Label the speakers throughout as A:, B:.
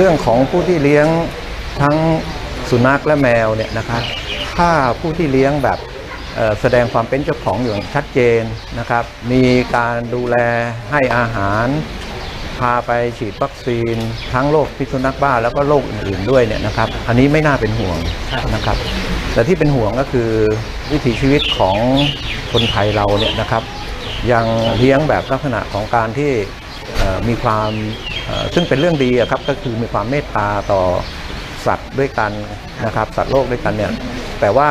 A: เรื่องของผู้ที่เลี้ยงทั้งสุนัขและแมวเนี่ยนะครับถ้าผู้ที่เลี้ยงแบบแสดงความเป็นเจ้าของอย่างชัดเจนนะครับ มีการดูแลให้อาหาร พาไปฉีดวัคซีน ทั้งโรคพิษสุนัขบ้าแล้วก็โรคอื่นๆด้วยเนี่ยนะครับ อันนี้ไม่น่าเป็นห่วงนะครับ แต่ที่เป็นห่วงก็คือวิถีชีวิตของคนไทยเราเนี่ยนะครับ ยังเลี้ยงแบบลักษณะของการที่มีความ ซึ่งเป็นเรื่องดีครับก็คือมีความเมตตาต่อสัตว์ด้วยกันนะครับ สัตว์โลกด้วยกันเนี่ยแต่ว่า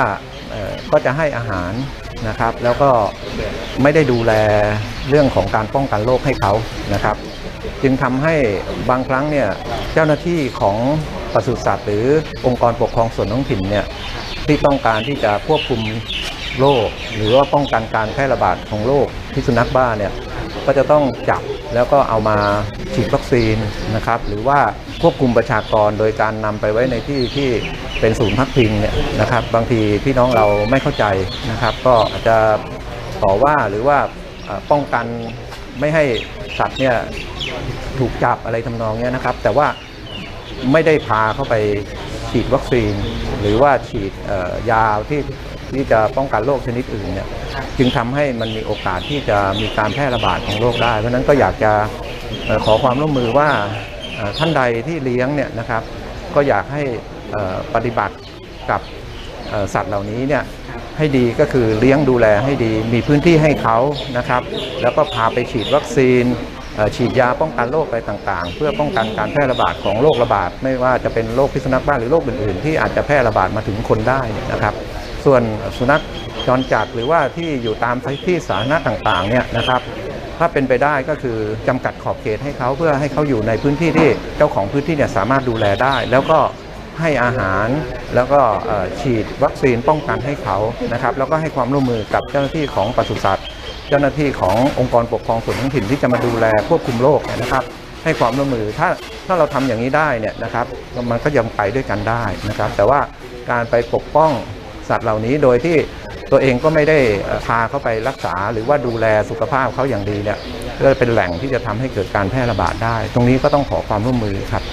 A: ก็จะให้อาหารนะครับ แล้วก็ไม่ได้ดูแลเรื่องของการป้องกันโรคให้เขานะครับ จึงทำให้บางครั้งเนี่ยเจ้าหน้าที่ของปศุสัตว์หรือองค์กรปกครองส่วนท้องถิ่นเนี่ยที่ต้องการที่จะควบคุมโรคหรือว่าป้องกันการแพร่ระบาดของโรคพิษสุนัขบ้าเนี่ยก็จะต้องจับ แล้วก็เอามาฉีดวัคซีนนะครับหรือว่าควบคุมประชากรโดยการนำไปไว้ในที่ที่เป็นศูนย์พักพิงเนี่ยนะครับ บางทีพี่น้องเราไม่เข้าใจนะครับ ก็อาจจะต่อว่าหรือว่าป้องกันไม่ให้สัตว์เนี่ยถูกจับอะไรทำนองเนี้ยนะครับ แต่ว่าไม่ได้พาเข้าไปฉีดวัคซีน หรือว่าฉีดยาที่ ที่จะป้องกันโรคชนิดอื่นเนี่ยจึงทำให้มันมีโอกาสที่จะมีการแพร่ระบาดของโรคได้ เพราะนั้นก็อยากจะขอความร่วมมือว่าท่านใดที่เลี้ยงเนี่ยนะครับ ก็อยากให้ปฏิบัติกับสัตว์เหล่านี้เนี่ยให้ดีก็คือเลี้ยงดูแลให้ดีมีพื้นที่ให้เขานะครับ แล้วก็พาไปฉีดวัคซีนฉีดยาป้องกันโรคอะไรต่างๆ เพื่อป้องกันการแพร่ระบาดของโรคระบาด ไม่ว่าจะเป็นโรคพิษสุนัขบ้าหรือโรคอื่นๆ ที่อาจจะแพร่ระบาดมาถึงคนได้นะครับ ส่วนสุนัขจรจัดหรือว่าที่อยู่ตามที่สาธารณะต่างๆเนี่ยนะครับ ถ้าเป็นไปได้ก็คือจำกัดขอบเขตให้เขาเพื่อให้เขาอยู่ในพื้นที่ที่เจ้าของพื้นที่เนี่ยสามารถดูแลได้ แล้วก็ให้อาหารแล้วก็ฉีดวัคซีนป้องกันให้เขานะครับ แล้วก็ให้ความร่วมมือกับเจ้าหน้าที่ของปศุสัตว์ เจ้าหน้าที่ขององค์กรปกครองส่วนท้องถิ่นที่จะมาดูแลควบคุมโรคนะครับ ให้ความร่วมมือถ้าถ้าเราทำอย่างนี้ได้เนี่ยนะครับ มันก็ยังไปด้วยกันได้นะครับ แต่ว่าการไปปกป้อง สัตว์เหล่านี้โดยที่ตัวเองก็ไม่ได้พาเข้าไปรักษา หรือว่าดูแลสุขภาพเขาอย่างดีเนี่ยก็เป็นแหล่งที่จะทำให้เกิดการแพร่ระบาดได้ ตรงนี้ก็ต้องขอความร่วมมือครับ